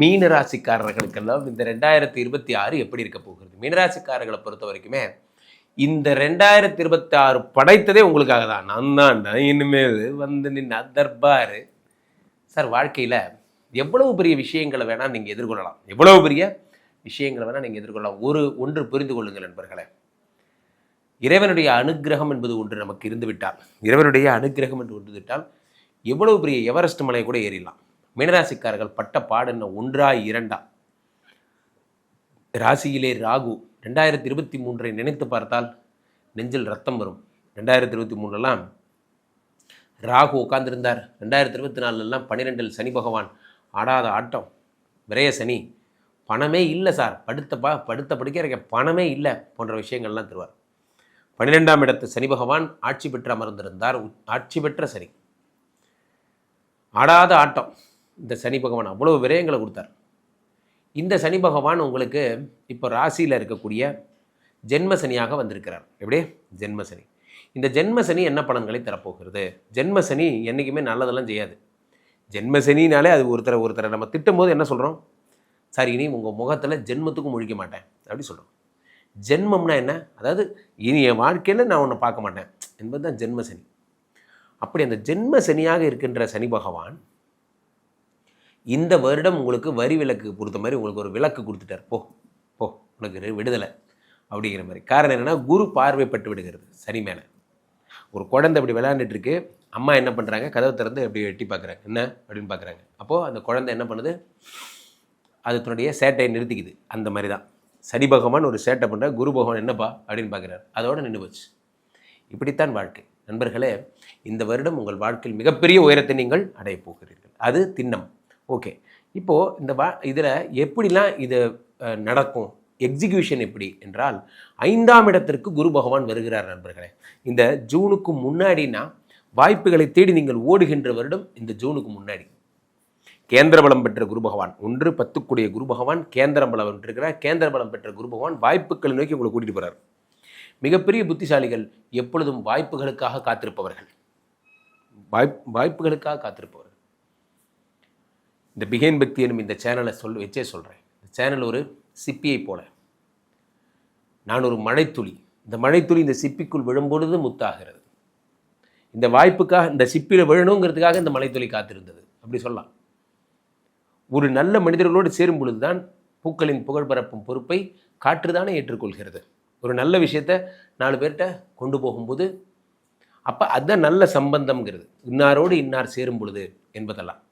மீனராசிக்காரர்களுக்கெல்லாம் இந்த ரெண்டாயிரத்தி இருபத்தி ஆறு எப்படி இருக்க போகிறது மீனராசிக்காரர்களை பொறுத்த வரைக்குமே இந்த ரெண்டாயிரத்தி இருபத்தி ஆறு படைத்ததே உங்களுக்காக தான். நான் தான்டா இனிமேல் வந்து நின் அதர்பார். சார் வாழ்க்கையில் எவ்வளவு பெரிய விஷயங்களை வேணால் நீங்கள் எதிர்கொள்ளலாம். எவ்வளவு பெரிய விஷயங்களை வேணால் நீங்கள் எதிர்கொள்ளலாம். ஒரு ஒன்று புரிந்து கொள்ளுங்கள் நண்பர்களே. இறைவனுடைய அனுக்கிரகம் என்பது ஒன்று நமக்கு இருந்துவிட்டால் இறைவனுடைய அனுக்கிரகம் என்று ஒன்று விட்டால் எவ்வளவு பெரிய எவரெஸ்ட் மலையை கூட ஏறிடலாம். மீனராசிக்காரர்கள் பட்ட பாடுன ஒன்றா இரண்டா? ராசியிலே ராகு ரெண்டாயிரத்தி இருபத்தி மூன்றை நினைத்து பார்த்தால் நெஞ்சில் ரத்தம் வரும். ரெண்டாயிரத்தி இருபத்தி மூணுலாம் ராகு உட்கார்ந்திருந்தார். ரெண்டாயிரத்தி இருபத்தி நாலுலாம் பன்னிரெண்டில் சனி பகவான் ஆடாத ஆட்டம். விரைய சனி பணமே இல்லை சார். படுத்த பா படுத்த படிக்க இருக்க பணமே இல்லை போன்ற விஷயங்கள்லாம் தருவார். பன்னிரெண்டாம் இடத்து சனி பகவான் ஆட்சி பெற்று அமர்ந்திருந்தார். உ- ஆட்சி பெற்ற சனி. ஆடாத ஆட்டம். இந்த சனி பகவான் அவ்வளோ விரயங்களை கொடுத்தார். இந்த சனி பகவான் உங்களுக்கு இப்போ ராசியில் இருக்கக்கூடிய ஜென்ம சனியாக வந்திருக்கிறார். எப்படி? ஜென்ம சனி. இந்த ஜென்ம சனி என்ன பலன்களை தரப்போகிறது? ஜென்ம சனி என்றைக்குமே நல்லதெல்லாம் செய்யாது. ஜென்ம சனினாலே அது ஒருத்தரை ஒருத்தரை நம்ம திட்டும்போது என்ன சொல்கிறோம் சார் இனி உங்கள் முகத்தில் ஜென்மத்துக்கும் முழிக்க மாட்டேன். அப்படி சொல்கிறோம் ஜென்மம்னா என்ன? அதாவது இனி என் வாழ்க்கையில் நான் ஒன்று பார்க்க மாட்டேன். என்பது தான் ஜென்ம சனி. அப்படி அந்த ஜென்ம சனியாக இருக்கின்ற சனி பகவான் இந்த வருடம் உங்களுக்கு வரி விலக்கு கொடுத்த மாதிரி உங்களுக்கு ஒரு விலக்கு கொடுத்துட்டார். போ போ உனக்கு விடுதலை அப்படிங்கிற மாதிரி. காரணம் என்னென்னா குரு பார்வைப்பட்டு விடுகிறது சனி மேலே. ஒரு குழந்தை அப்படி விளையாண்டுட்டு இருக்கு அம்மா என்ன பண்ணுறாங்க கதவை திறந்து அப்படி எட்டி பார்க்குறாங்க. என்ன அப்படின்னு பார்க்குறாங்க. அப்போது அந்த குழந்தை என்ன பண்ணுது? அது தன்னுடைய சேட்டையை நிறுத்திக்குது. அந்த மாதிரி தான். சனி பகவான் ஒரு சேட்டை பண்ணுற குரு பகவான் என்னப்பா அப்படின்னு பார்க்குறாரு. அதோட நின்று போச்சு. இப்படித்தான் வாழ்க்கை. நண்பர்களே இந்த வருடம் உங்கள் வாழ்க்கையில் மிகப்பெரிய உயரத்தை நீங்கள் அடையப் போகிறீர்கள். அது திண்ணம். ஓகே. இப்போது இந்த வா இதில் எப்படிலாம் இது நடக்கும்? எக்ஸிகியூஷன் எப்படி என்றால் ஐந்தாம் இடத்திற்கு குரு பகவான் வருகிறார் நண்பர்களே. இந்த ஜூனுக்கு முன்னாடினா வாய்ப்புகளை தேடி நீங்கள் ஓடுகின்ற வருடம் இந்த ஜூனுக்கு முன்னாடி. கேந்திர பலம் பெற்ற குரு பகவான் ஒன்று பத்துக்குடைய குரு பகவான் கேந்திர பலம் பெற்றிருக்கிறார். கேந்திர பலம் பெற்ற குரு பகவான் வாய்ப்புகளை நோக்கி உங்களை கூட்டிகிட்டு போகிறார் மிகப்பெரிய புத்திசாலிகள் எப்பொழுதும் வாய்ப்புகளுக்காக காத்திருப்பவர்கள். வாய்ப் வாய்ப்புகளுக்காக காத்திருப்பவர்கள். இந்த பிகேன் பக்தி எனும் இந்த சேனலை சொல் வச்சே சொல்கிறேன் இந்த சேனல் ஒரு சிப்பியை போல. நான் ஒரு மழைத்துளி. இந்த மழைத்துளி இந்த சிப்பிக்குள் விழும்பொழுது முத்தாகிறது. இந்த வாய்ப்புக்காக இந்த சிப்பியில் விழணுங்கிறதுக்காக இந்த மழைத்துளி காத்திருந்தது. அப்படி சொல்லலாம். ஒரு நல்ல மனிதர்களோடு சேரும் பொழுதுதான் பூக்களின் புகழ் பரப்பும் பொறுப்பை காற்றுதானே ஏற்றுக்கொள்கிறது. ஒரு நல்ல விஷயத்த நாலு பேர்கிட்ட கொண்டு போகும்போது அப்போ அதுதான் நல்ல சம்பந்தம்ங்கிறது. இன்னாரோடு இன்னார் சேரும் பொழுது என்பதெல்லாம்.